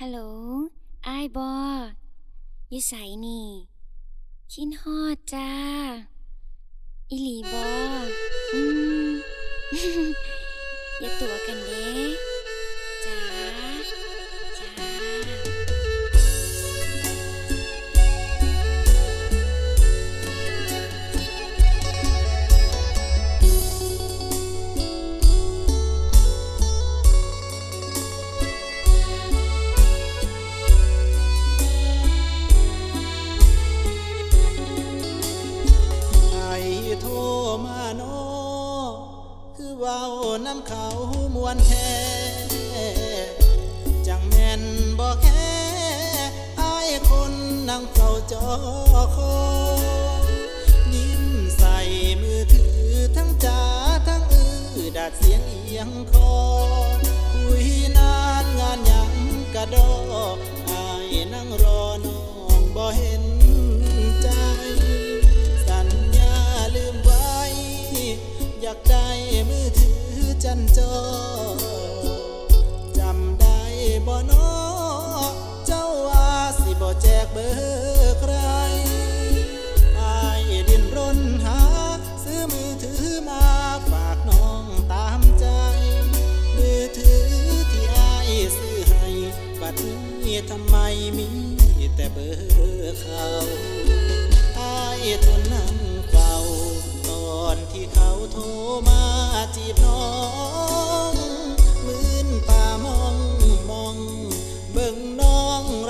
ฮัลโหลอายบออยู่ใสนี่คินฮอดจ้า อิหลีบออืม อย่าตัวกันเด้ ว้าน้ำเขามวนแท้จังแม่นบ่แค่ไอ้ายคนนั่งเฝ้าจอคอยยิ้มใส่มือถือทั้งจ้าทั้งอือดาดเสียงเอียงคอคุยนานงานยังกระดอไอ้ายนั่งรอน้องบ่เห็นใจ สัญญาลืมไว้ อยากได้ จันจอจำได้บ่นอเจ้าว่าสิบ่แจกเบอร์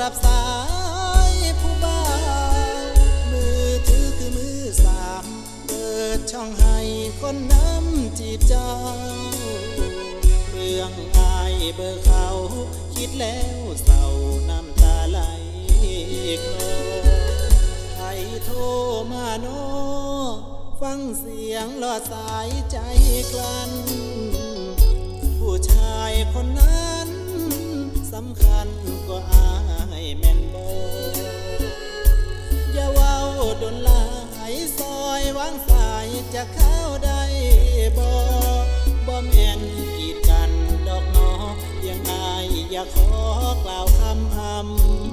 รับสายผู้บ่าวมือถือคือมือสามเปิดช่องให้คนน้ำจีบเจ้า เรื่องอายเบอร์เขา คิดแล้วเศร้าน้ำตาไหลคลอใครโทรมาโน ฟังเสียงหลอดสายใจกลั้นผู้ชายคนนั้นสำคัญก็อา แม่นบอย่าเว้าดนลายซอยวางสายจะเข้าได้บ่บ่แม่นกีดกันดอกนอยังอายอยากขอกล่าวคำอำ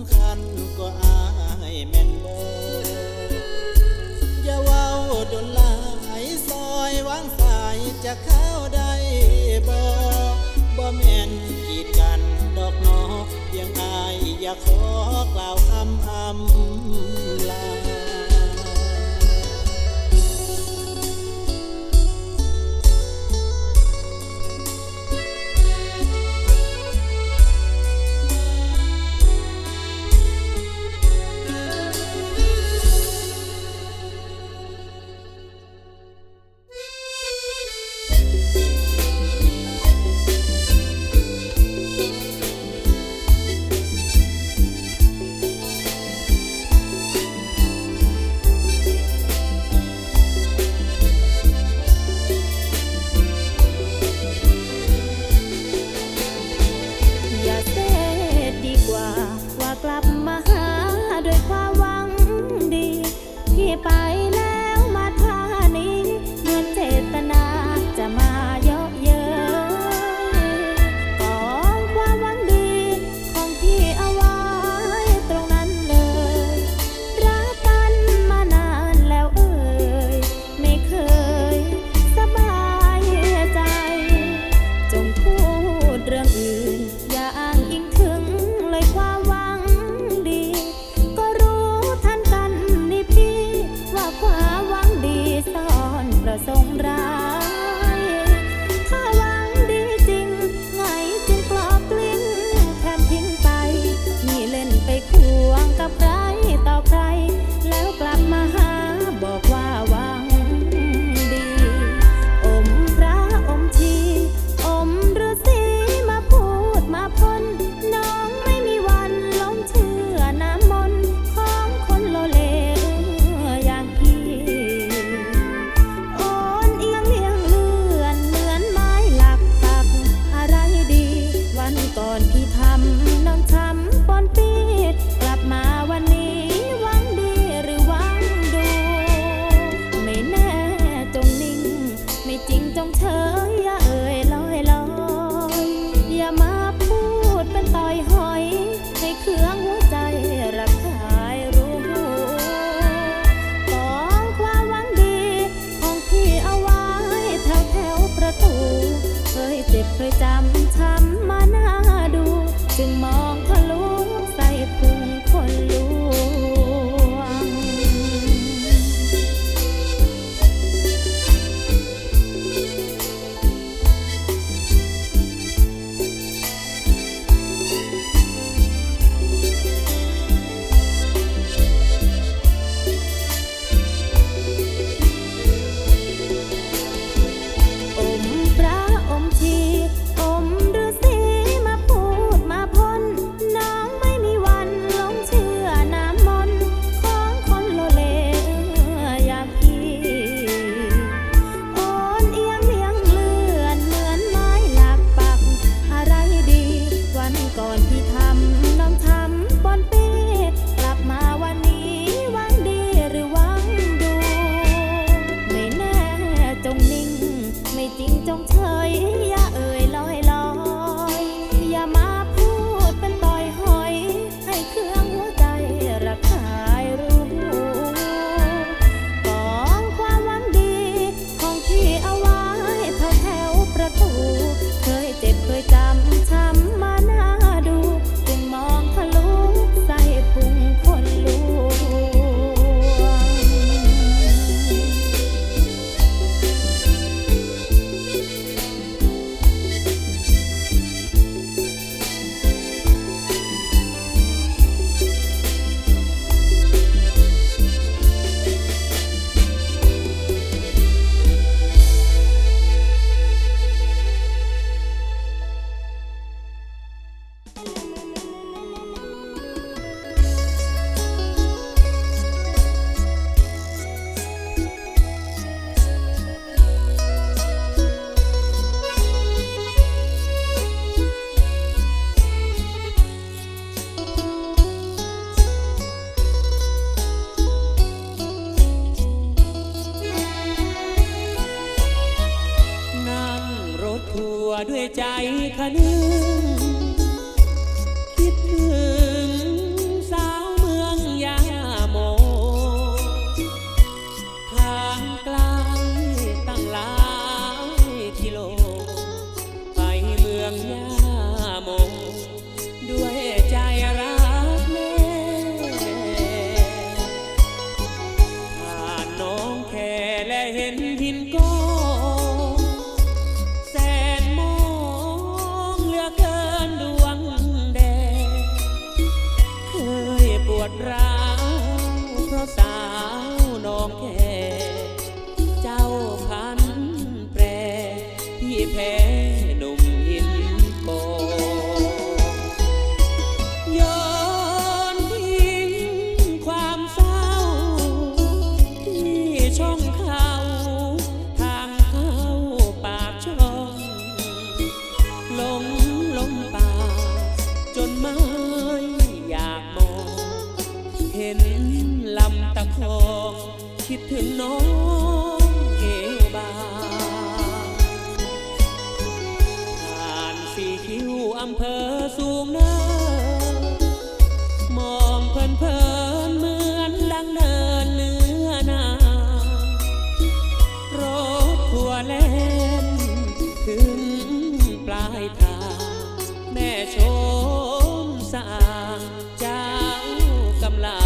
ำคัญก็อายแม่นบอย่าเว้าดนลายซอยวางสายจะเข้าได้บ่บ่แม่นกีดกันดอกนอเพียงอายอยากขอกล่าวคำอำลา ไป time. hình con ถึงน้องเกวบาผ่านสี่คิวอำเภอสูงเนินมองเพลินเพลินเหมือนดังเนินเนื้อนา รถทัวเล่นถึงปลายทาง แม่ชมสะอาดเจ้ากำลัง